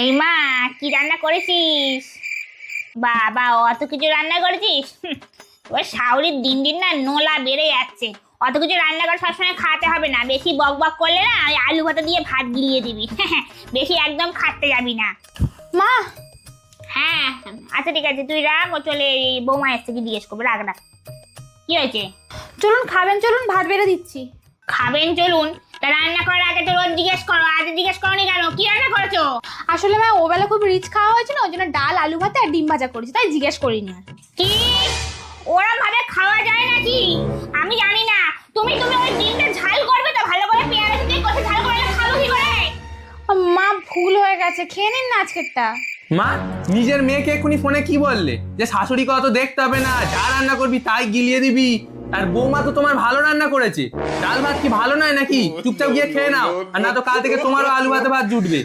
এই মা কি রান্না করেছিস? বাবা অত কিছু রান্না করেছিস? ওই শাউরির দিন দিন না নোলা বেড়ে যাচ্ছে। অত কিছু রান্না করে সবসময় খাওয়াতে হবে না। বেশি বক বক করলে না ওই আলু ভাতা দিয়ে ভাত গিলিয়ে দিবি। বেশি একদম খাটতে যাবি না। মা! হ্যাঁ আচ্ছা ঠিক আছে তুই রাখ ও চলে এই বৌমা এসছে কি জিজ্ঞেস করবে রাখ রাখ। কি হয়েছে? চলুন খাবেন চলুন ভাত বেড়ে দিচ্ছি। খাবেন চলুন। তা রান্না জিজ্ঞেস করো আজ জিজ্ঞেস করনি কেন? কি রান্না করেছ? আসলে মা ওবেলা খুব রিচ খাওয়া হয়েছে না ওই জন্য ডাল আলু ভাতে আর ডিম ভাজা করেছি তাই জিজ্ঞেস করিনি আর। কি? ওরা ভাবে খাওয়া যায় নাকি? আমি জানি না। তুমি তুমি ওই ডিমটা ঝাল করবে তো ভালো করে পেঁয়াজ দিয়ে কষে ঝাল করে খাব কি করে? মা ভুল হয়ে গেছে খেয়ে নিন না আজকেরটা। মা নিজের মেয়েকে এক্ষুনি ফোনে কি বললে? যে শাশুড়িকে অত দেখতে হবে না যা রান্না করবি তাই গিলিয়ে দিবি। আর বৌমা তো তোমার ভালো রান্না করেছে। ডাল ভাত কি ভালো নয় নাকি? চুপচাপ গিয়ে খেয়ে নাও। আর না তো কাল থেকে তোমারও আলু ভাতে ভাত জুটবে।